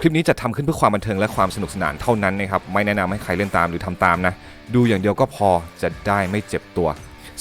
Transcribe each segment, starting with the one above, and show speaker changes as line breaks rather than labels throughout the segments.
คลิปนี้จะทำขึ้นเพื่อความบันเทิงและความสนุกสนานเท่านั้นนะครับ ไม่แนะนำให้ใครเล่นตามหรือทำตามนะ ดูอย่างเดียวก็พอจะได้ไม่เจ็บตัว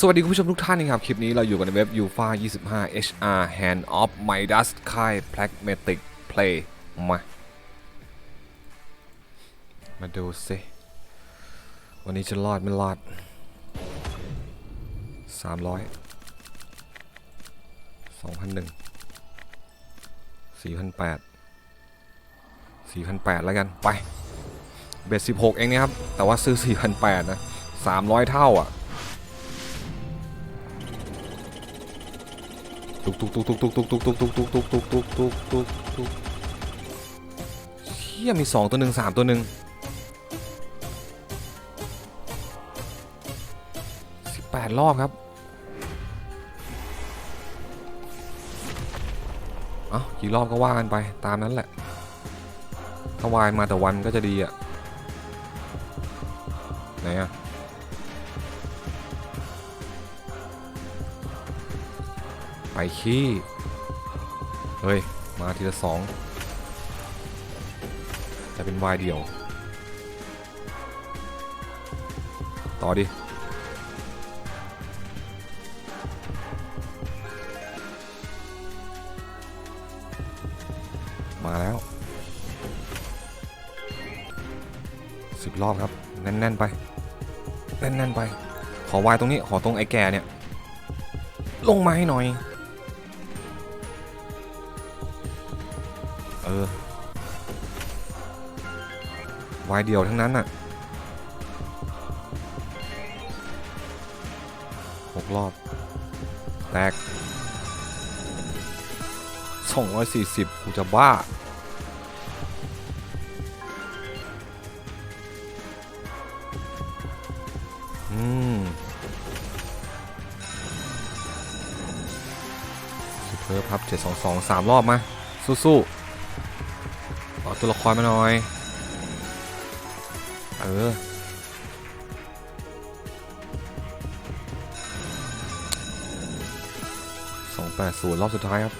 สวัสดีคุณผู้ชมทุกท่านนะครับ คลิปนี้เราอยู่กันในเว็บ UFA 25 HR Hand of Midas ค่าย Pragmatic Play มา มาดูสิวันนี้จะรอดไม่รอด 300 2,001 4,800 4,800 แล้วกัน ไป เบ็ด16 เองนะครับ แต่ว่าซื้อ 4,800 นะ 300 เท่าอะตุกตุกตุกตุกตุกตุกตุกตุกตุกตุกตุกตุกตุกตุกตุกตุกเฮียมี2ตัวหนึ่ง3ตัวหนึ่ง18รอบครับเอ้ากี่รอบก็ว่ากันไปตามนั้นแหละ ถ้าวายมาแต่วันก็จะดีอะไหนอะไปขี้ เฮ้ย มาทีละสองจะเป็นวายเดียว ต่อดิ รอบครับแน่นๆไปแน่นๆไป ขอวายตรงนี้ขอตรงไอ้แก่เนี่ย ลงมาให้หน่อย เออวายเดียวทั้งนั้นน่ะหกรอบ แตก 240กูจะบ้า อืมสุดเพิ่พับ722 3รอบมา สู้ๆเอาตัวละครมาหน่อย เออ280รอบสุดท้ายครับ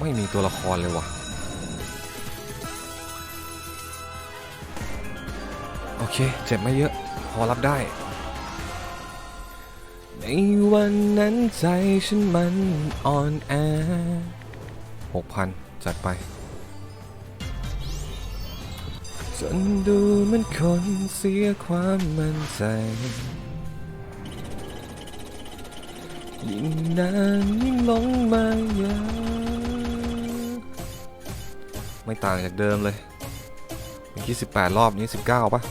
ไม่มีตัวละครเลยว่ะ โอเค เจ็บไม่เยอะ พอรับได้ ในวันนั้นใจฉันมันอ่อนแอหกพันจัดไป จนดูเหมันคนเสียความมั่นใจยิ่งนานยิ่งหลงมาอยาไม่ต่างจากเดิมเลยเมื่อกี้18 รอบนี้ 19ป่ะ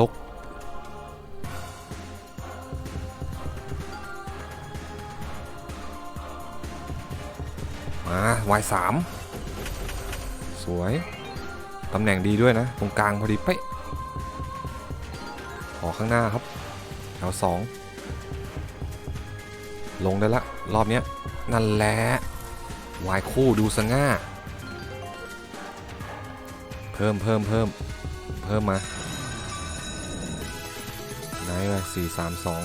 รก มาวายสามสวย ตำแหน่งดีด้วยนะ ตรงกลางพอดีเป๊ะขอข้างหน้าครับแถวสองลงได้ละ รอบนี้นั่นแหละวายคู่ดูสง่า เพิ่มเพิ่มเพิ่มเพิ่มมา ไหนะสี่สามสอง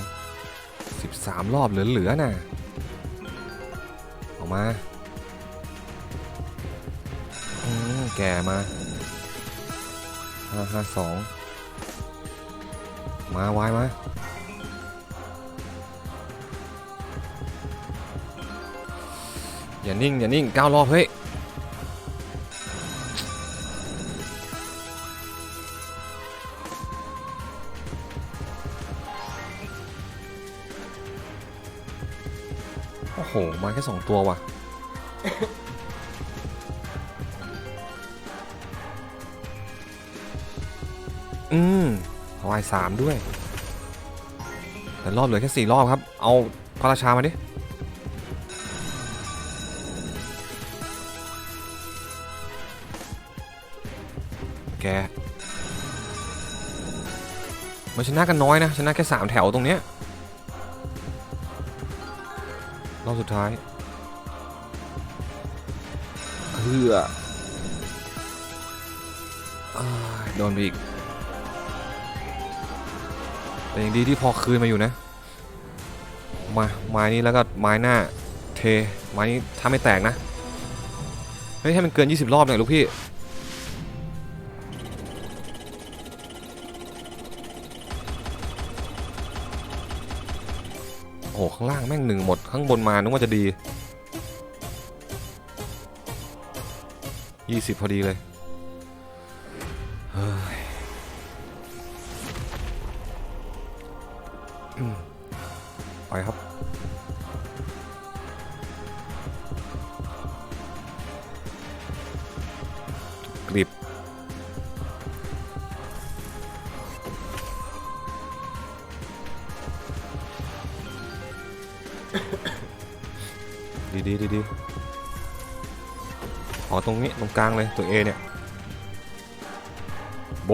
สิบสามรอบเหลือๆน่ะ ออกมาแก่มาห้าห้าสองมาวายมาอย่านิ่งอย่านิ่งเก้ารอบเฮ้ย มาแค่สองตัวว่ะ อืมวายสามด้วย แต่รอบเหลือแค่สี่รอบครับ เอาพระราชามาดิ แกมันชนะกันน้อยนะ ชนะแค่สามแถวตรงเนี้ย อบสุดท้ายเฮืออ้ายโดนไปอีก แต่ยังดีที่พอคืนมาอยู่นะ มา ไม้นี้แล้วก็ไม้หน้า เท ไม้นี้ถ้าไม่แตกนะเฮ้ยให้มันเกิน 20 รอบหน่อยลูกพี่ หข้างล่างแม่งหนึ่งหมดข้างบนมานึกว่าจะดี 20 พอดีเลย กลางเลยตัว A เนี่ยโบ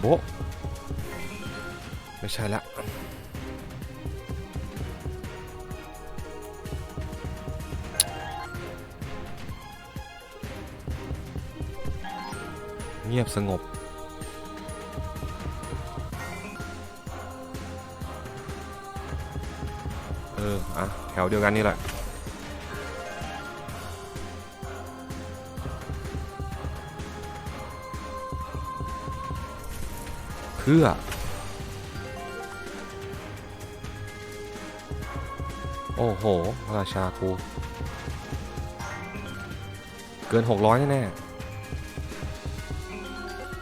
โบไม่ใช่ละเงียบสงบเอออะแถวเดียวกันนี่แหละ เพื่อ โอ้โห ราชากู เกิน 600 แน่ๆ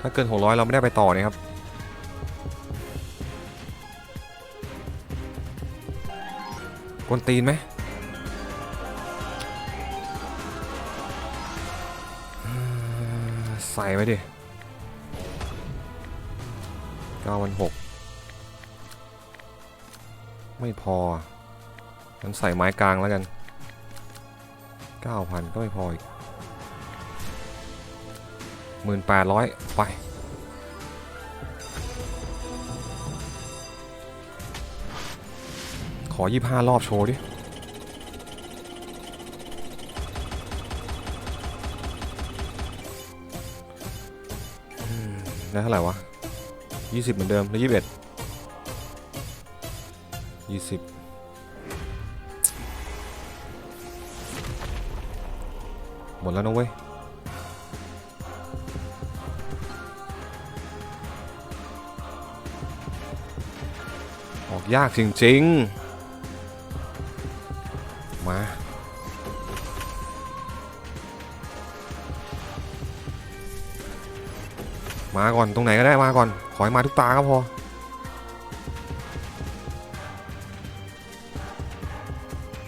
ถ้าเกิน 600 เราไม่ได้ไปต่อเนี่ยครับกวนตีนไหมใส่ไว้ดิ ก้าวันหกไม่พองั้นใส่ไม้กลางแล้วกันเก้าพันก็ไม่พออีกหมื่นแปดร้อยไปขอยี่ห้ารอบโชว์ดิ ได้เท่าไหร่วะ ยี่สิบเหมือนเดิมหรือยี่สิบเอ็ดยี่สิบหมดแล้วนะเว้ยออกยากจริง ๆ มาก่อนตรงไหนก็ได้มาก่อน ขอให้มาทุกตาก็พอ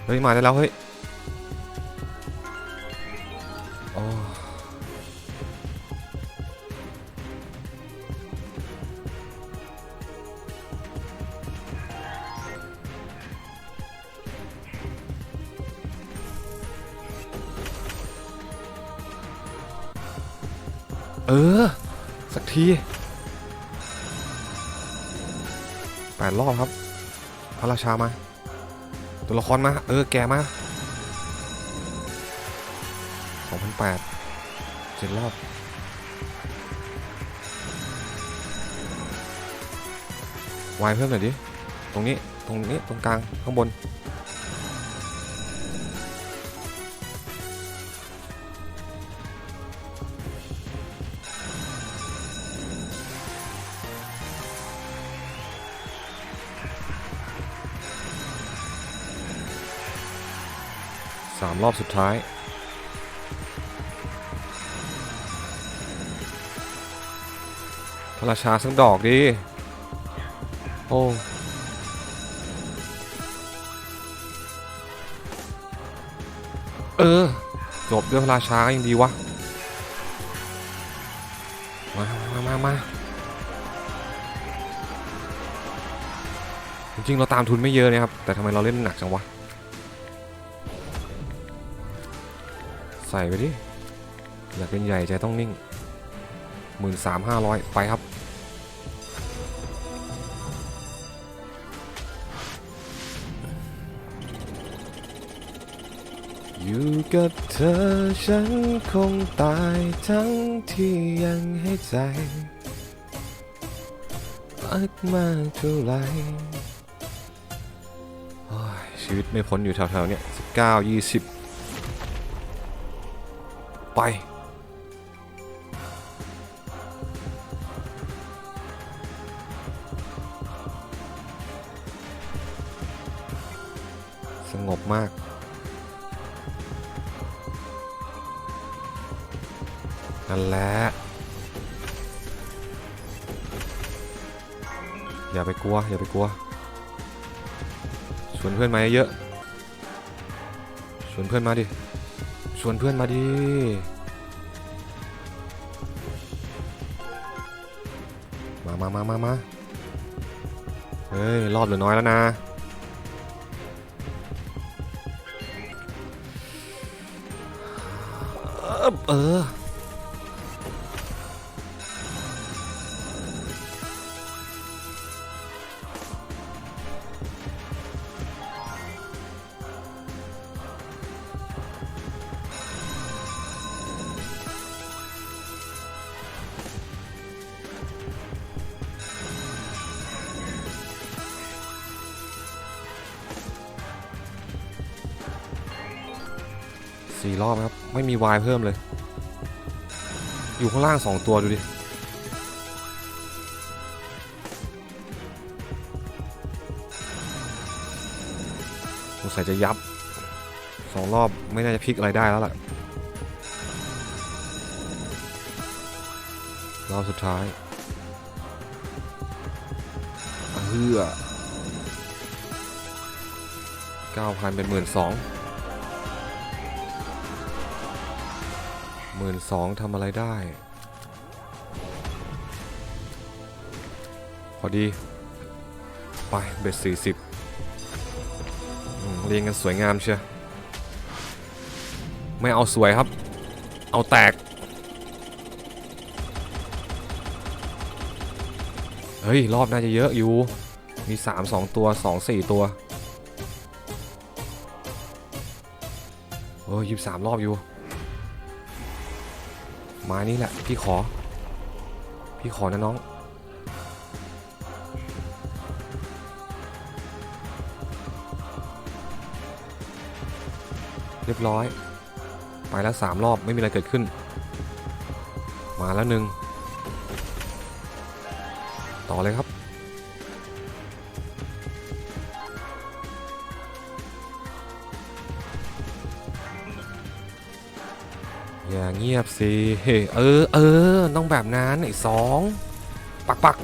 เฮ้ย มาได้แล้วเฮ้ย ชามา ตัวละครมา เออ แกมาสองพันแปดเจ็ดรอบวายเพิ่มหน่อยดิ ตรงนี้ ตรงนี้ ตรงกลาง ข้างบน รอบสุดท้ายพระราชาสักดอกดิโอ้เออ จบด้วยพระราชาก็ยังดีวะ มา มา มา มา จริง ๆ เราตามทุนไม่เยอะนะครับ แต่ทำไมเราเล่นหนักจังวะ ใส่ไปดิ อยากเป็นใหญ่ใจต้องนิ่งหมื่นสามห้าร้อยไปครับ อยู่กับเธอฉันคงตายทั้งที่ยังให้ใจรักมากเท่าไหรโอ้ยชีวิตไม่พ้นอยู่แถวๆเนี้ยสิบเก้ายี่สิบ ไป สงบมาก นั่นแหละ อย่าไปกลัว อย่าไปกลัว ชวนเพื่อนมาเยอะ ชวนเพื่อนมาดิ ชวนเพื่อนมาดิมามามามามาเฮ้ย รอบเหลือน้อยแล้วนะ เออ สี่รอบครับ ไม่มีวายเพิ่มเลย อยู่ข้างล่างสองตัวดูดิ สงสัยจะยับสองรอบไม่น่าจะพลิกอะไรได้แล้วล่ะ รอบสุดท้ายเฮือเก้าพันเป็นหมื่นสอง หมื่นสองทำอะไรได้ พอดี ไปเบ็ดสี่สิบเรียงกันสวยงามเชียวไม่เอาสวยครับ เอาแตก เฮ้ย รอบน่าจะเยอะอยู่ มี 3 2 ตัว 2 4 ตัวเออยิบสามรอบอยู่ มานี่แหละ พี่ขอ พี่ขอนะน้อง เรียบร้อย ไปแล้วสามรอบไม่มีอะไรเกิดขึ้น มาแล้วหนึ่ง ต่อเลยครับ เงียบสิเออเออต้องแบบนั้นไอ้สองปักปัก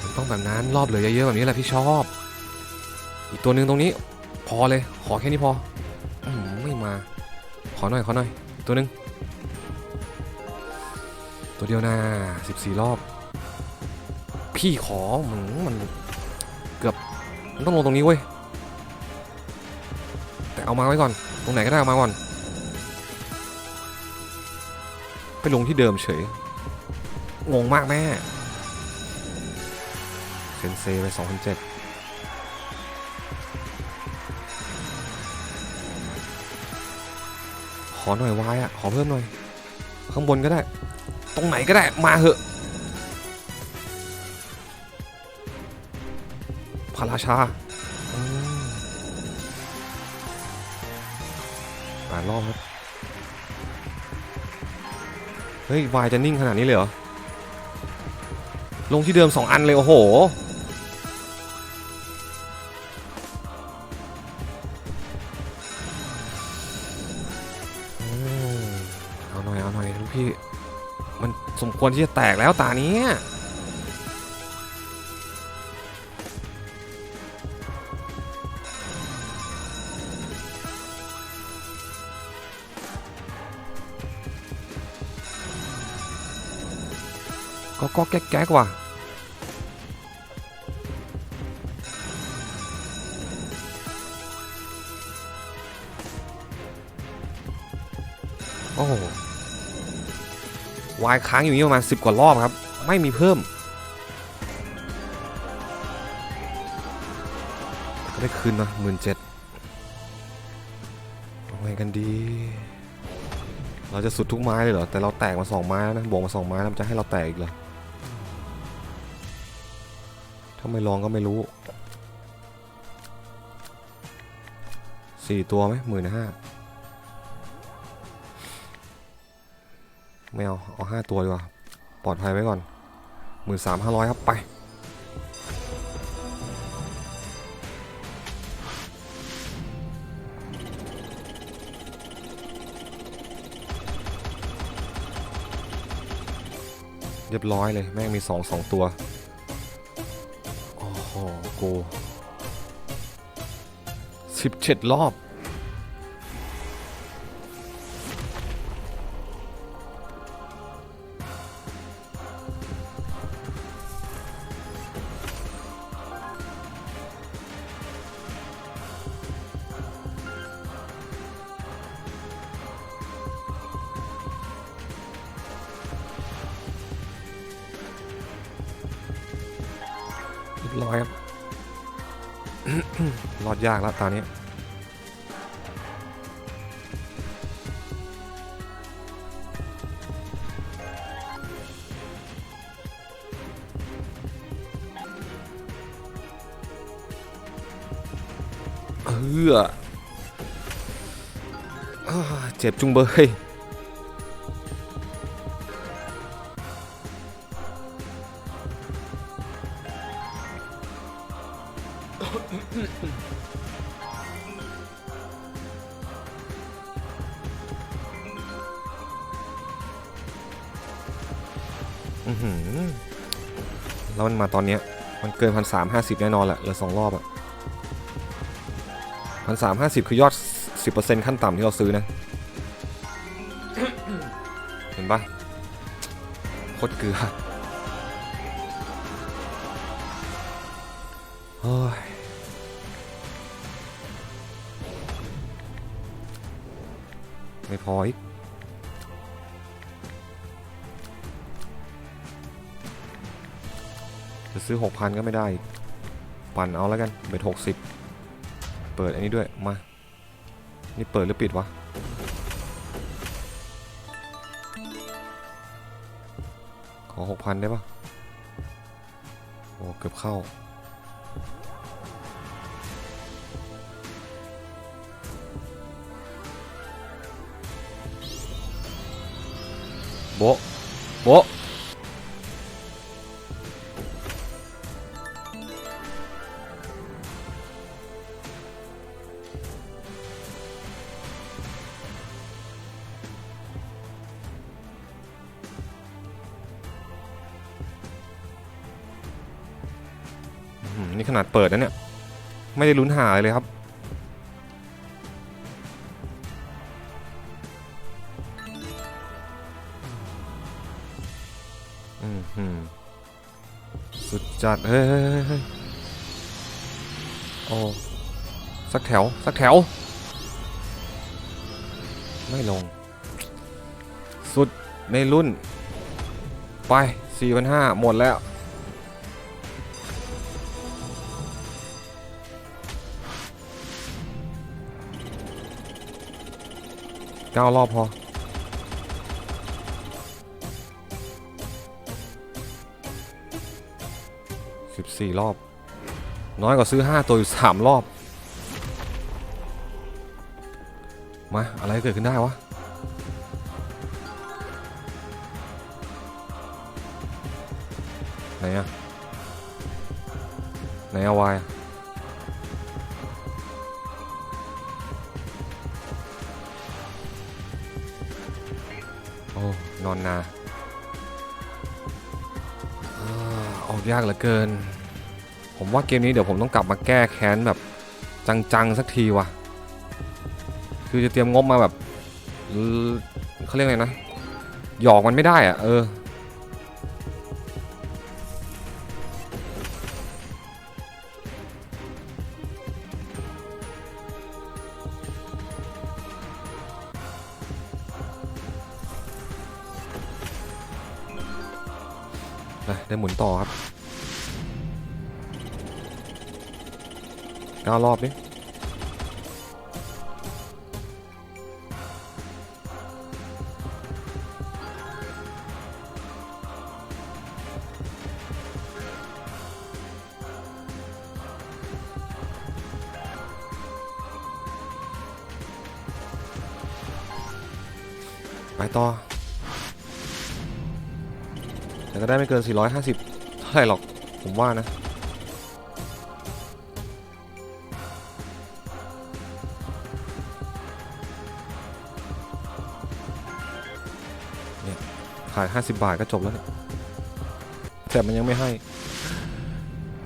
มันต้องแบบนั้นรอบเหลือเยอะๆแบบนี้แหละพี่ชอบ อีกตัวหนึ่งตรงนี้ พอเลย ขอแค่นี้พออไม่มา ขอหน่อยขอหน่อย ตัวหนึ่งตัวเดียวนะ14 รอบ พี่ขอหืมมันเกือบมันต้องลงตรงนี้เว้ยแต่เอามาไว้ก่อน ตรงไหนก็ได้เอามาก่อน ไปลงที่เดิมเฉย งงมากแม่ เซนเซไป2007ขอหน่อยวายอะขอเพิ่มหน่อย ข้างบนก็ได้ ตรงไหนก็ได้มาเหอะพระราชาอืมแปดรอบครับ ฮ้ยวายจะนิ่งขนาดนี้เลยเหรอ ลงที่เดิม 2 อันเลย โอ้โห เอาหน่อย เอาหน่อยลูกพี่ มันสมควรที่จะแตกแล้วตานี้ ก็แก๊กแก๊กว่ะโอ้วายค้างอยู่นี่ประมาณ10 กว่ารอบครับ ไม่มีเพิ่มก็ได้คืนนะหมื่นเจ็ดเอาไงกันดี เราจะสุดทุกไม้เลยเหรอ แต่เราแตกมาสองไม้แล้วนะบวกมาสองไม้แล้วจะให้เราแตกอีกเหรอ ถ้าไม่ลองก็ไม่รู้สี่ตัวไหมหมื่นห้าไม่เอา เอาห้าตัวดีกว่า ปลอดภัยไว้ก่อนหมื่นสามห้าร้อยครับ ไป เรียบร้อยเลย แม่งมีสองสองตัว กูสิบเจ็ดรอบเรียบร้อยครับ รอดยากแล้วตอนนี้ เอออ่าเจ็บจุงเบย แล้วมันมาตอนเนี้ย มันเกินพันสามห้าสิบแน่นอนแหละเหลือสองรอบอะพันสามห้าสิบคือยอดสิบเปอร์เซ็นต์ขั้นต่ำที่เราซื้อนะ เห็นปะโคตรเกลือโอ้ยไม่พออีก ซื้อ 6,000 ก็ไม่ได้ ปั่นเอาแล้วกันเบ็ด60เปิดอันนี้ด้วย มา นี่เปิดหรือปิดวะ ขอ 6,000 ได้ปะโอ้เกือบเข้าโบโบ นี่ขนาดเปิดนะเนี่ย ไม่ได้ลุ้นหาเลยครับอืมหืมสุดจัดเฮ้ยเฮ้ยเฮ้ยเฮ้ยโอ้สักแถว สักแถว ไม่ลง สุดในรุ่น ไป4,500หมดแล้ว เก้ารอบพอ สิบสี่รอบ น้อยกว่าซื้อห้าตัวอยู่สามรอบ มา อะไรเกิดขึ้นได้วะไหนอะไหนอะวายอะ นอนนาอ่าอกยากเหลือเกิน ผมว่าเกมนี้เดี๋ยวผมต้องกลับมาแก้แค้นแบบจังๆสักทีว่ะคือจะเตรียมงบมาแบบเอ่อเขาเรียกไงนะ หยอกมันไม่ได้อะเออ ต่อครับเก้ารอบดิไปต่อแต่ก็ได้ไม่เกิน 450 ท่าไหร่หรอก ผมว่านะ เนี่ยขาย 50 บาทก็จบแล้วเนี่ย แต่มันยังไม่ให้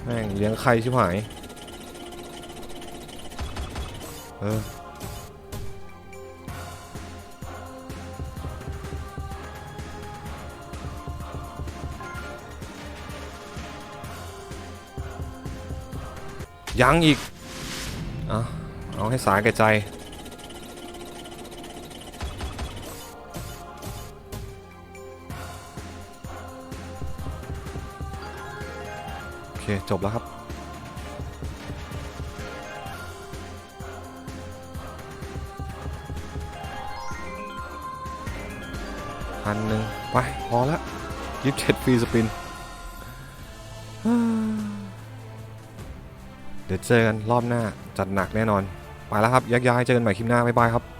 แม่งเลี้ยงใครชิบหาย เออ ยังอีก เอาเอาให้สาแก่ใจ โอเค จบแล้วครับพันหนึ่งไป พอละยี่สิบเจ็ดฟรีสปิน เจอกันรอบหน้าจัดหนักแน่นอน ไปแล้วครับยักย้ายเจอกันใหม่คลิปหน้าบ๊ายบายครับ